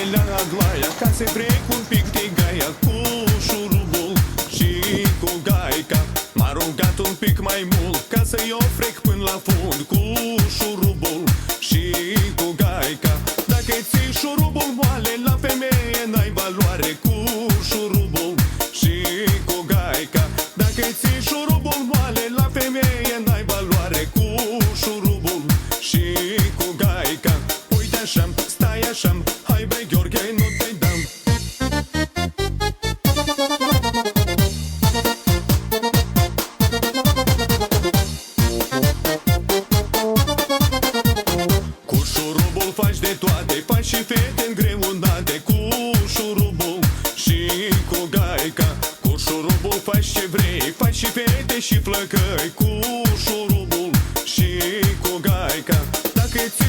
Maruga leila aglaia Ca să trec un pic de gaia Cu șurubul și cu gaica. M-a rugat un pic mai mult Ca să-i ofrec până la fund Cu șurubul și cu gaica. Dacă ții șurubul moale La femeie n-ai valoare Cu șurubul și cu Ai pași și perete și plăcăi Cu șurubul și cu gaica. Dacă-ți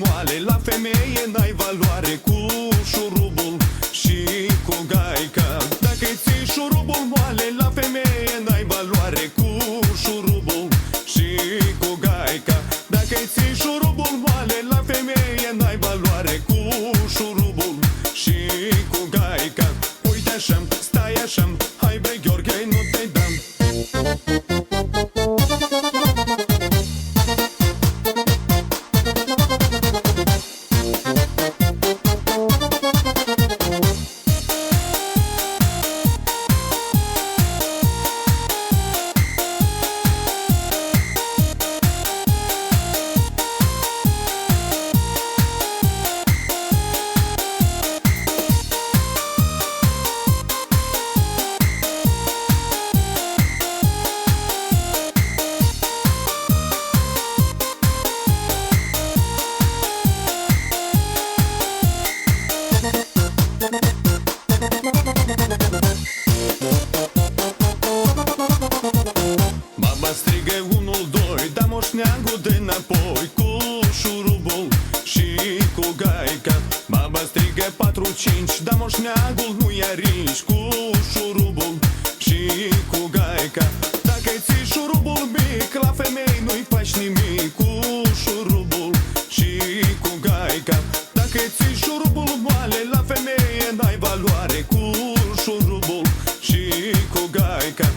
moale La femeie n-ai valoare. Cu strigă unul, doi Da moșneagul de înapoi Cu șurubul și cu gaica. Baba strigă patru, cinci Da moșneagul nu-i arici Cu șurubul și cu gaica. Dacă ții șurubul mic La femei nu-i faci nimic Cu șurubul și cu gaica. Dacă ții șurubul moale La femeie n-ai valoare Cu șurubul și cu gaica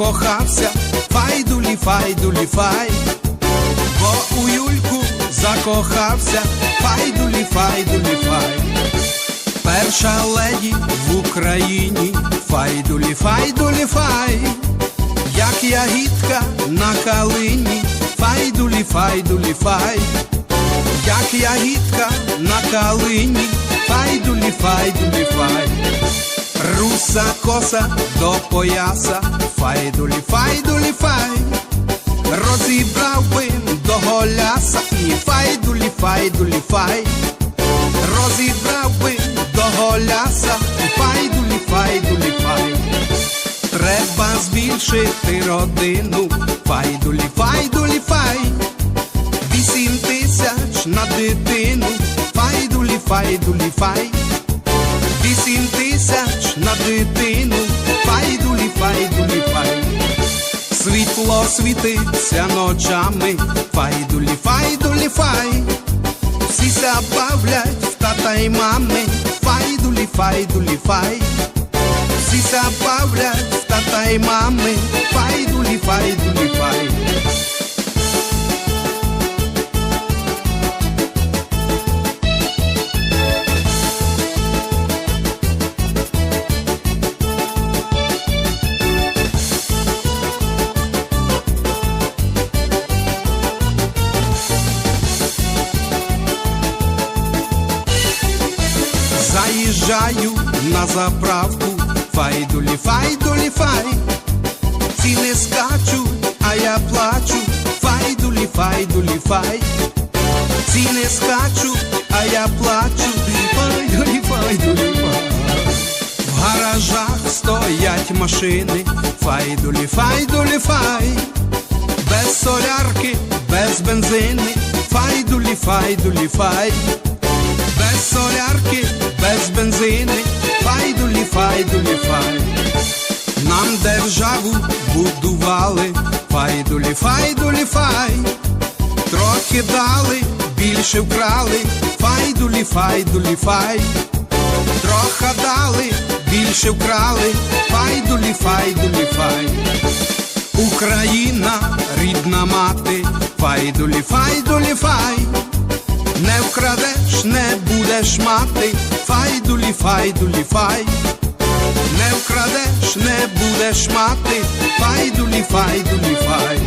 закохався, файдулі, файдулі, фай, бо у Юльку закохався, файдулі, файдулі, фай. Перша леді в Україні, файдулі, файдулі, фай, як ягідка на калині, файдулі, файдулі, фай, як ягідка на калині, файдулі, файдулі, фай, руса коса до пояса, файдулі, файдулі, фай, розібрав би до голяса і файдулі, файдулі, фай розібрав би до голяса, файдулі, фай. Треба збільшити родину, файдулі, файдулі, фай. Вісім тисяч на дитину, файдулі, файдулі, фай. Вісім тисяч на дитину, файдулі, файдулі, фай. Світло світиться ночами, файдулі, файдулі, фай. Всі ся бавлять в тата й мами, файдулі, файдулі, фай. Всі ся бавлять в тата й мами, файдулі, файдулі, фай. Заїжджаю на заправку, файдулі, файдулі, фай. Ціни скачуть, а я плачу, файдулі, файдулі, фай. Ціни скачуть, а я плачу, файдулі, файдулі, фай. В гаражах стоять машини, файдулі, файдулі, фай. Без солярки, без бензини, файдулі, файдулі, фай. Без солярки, без бензини, файдулі, файдулі, фай. Нам державу будували, файдулі, файдулі, фай. Трохи дали, більше вкрали, файдулі, файдулі, фай. Трохи дали, більше вкрали, файдулі, файдулі, фай. Україна, рідна мати, файдулі, файдулі, фай. Не вкрадеш, не будеш мати, файдулі, файдулі, фай. Не вкрадеш, не будеш мати, файдулі, файдулі, фай.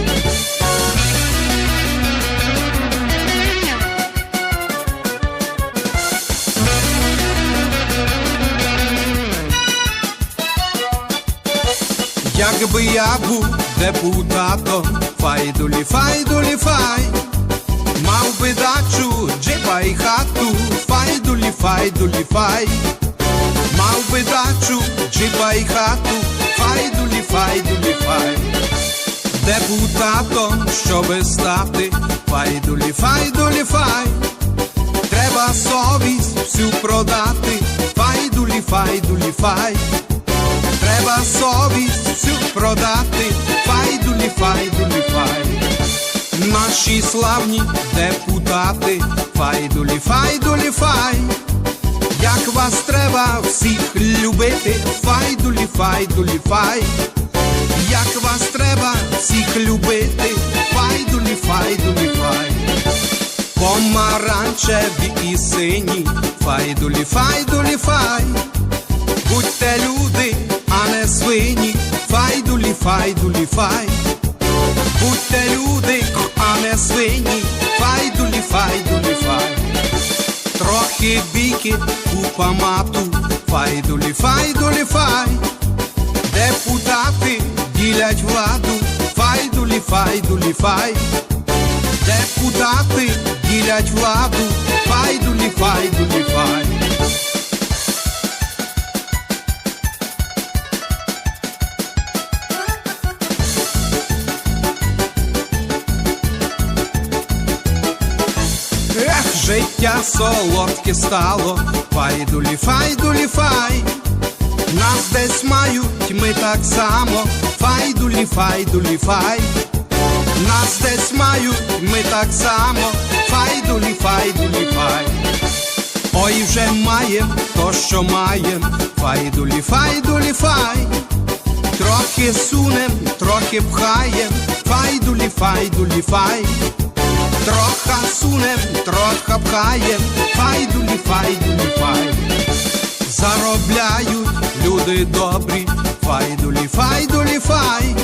Якби я був депутатом, файдулі, файдулі, фай. Джипа і хату, файдулі, файдулі, фай. Мав би дачу, джипа і хату, файдулі, файдулі, фай. Депутатом, щоби стати, файдулі, файдулі, фай. Треба совість всю продати, файдулі, файдулі, фай. Треба совість всю продати, файдулі, файдулі, фай. Наші славні депутати, файдулі, файдулі, фай. Як вас треба всіх любити, файдулі, файдулі, фай. Як вас треба всіх любити, файдулі, файдулі, фай. Помаранчеві і сині, файдулі, файдулі, фай. Будьте люди, а не свині, файдулі, файдулі, фай. Трохи бійки, купа мату, файдулі, файдулі, фай. Депутати ділять владу, файдулі, файдулі, фай. Депутати ділять владу, файдулі, файдулі, фай. Ех, життя солодке стало, файдулі, файдулі, фай. Нас десь мають, ми так само, файдулі, файдулі, фай. Нас десь мають, ми так само, файдулі, файдулі, фай. Ой, вже маєм то, що маєм, файдулі, файдулі, фай. Трохи сунем, трохи пхаєм, файдулі, файдулі, фай. Троха сунем, троха пхаєм, файдулі, файдулі, фай. Заробляють люди добрі, файдулі, файдулі, фай.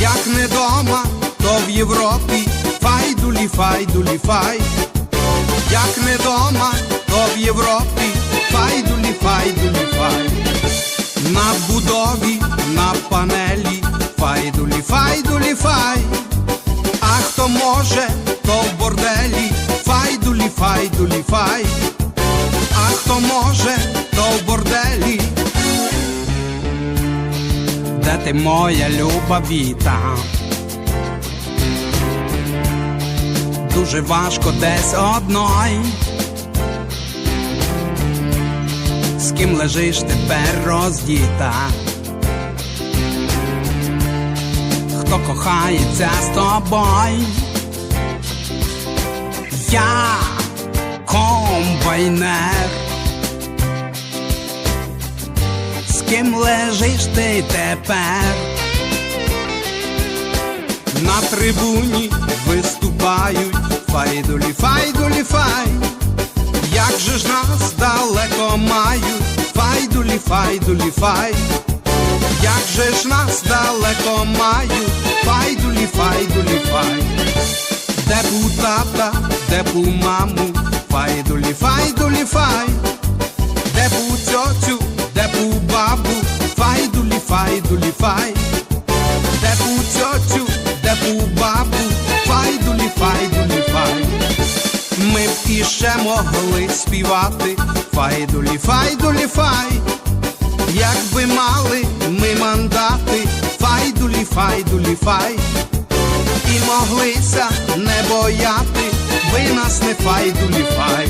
Як не дома, то в Європі, файдулі, файдулі, фай. Як не дома, то в Європі, файдулі, файдулі, фай. На будові, на панелі, моя люба віта? Дуже важко десь одной. З ким лежиш тепер роздіта? Хто кохається з тобою? Я комбайнер. Ким лежиш ти тепер? На трибуні виступають файдулі, файдулі, фай. Як же ж нас далеко мають, файдулі, файдулі, фай. Як же ж нас далеко мають, файдулі, файдулі, фай. Де бу тата, де бу маму, файдулі, файдулі, фай. Де бу цьоцю, де бу бабу, файдулі, файдулі, фай. Де бу цьоцю, де бу бабу, файдулі, файдулі, фай. Ми б іще могли співати, файдулі, файдулі, фай. Якби мали ми мандати, файдулі, файдулі, фай. І моглися не бояти, ви нас не файдулі, фай.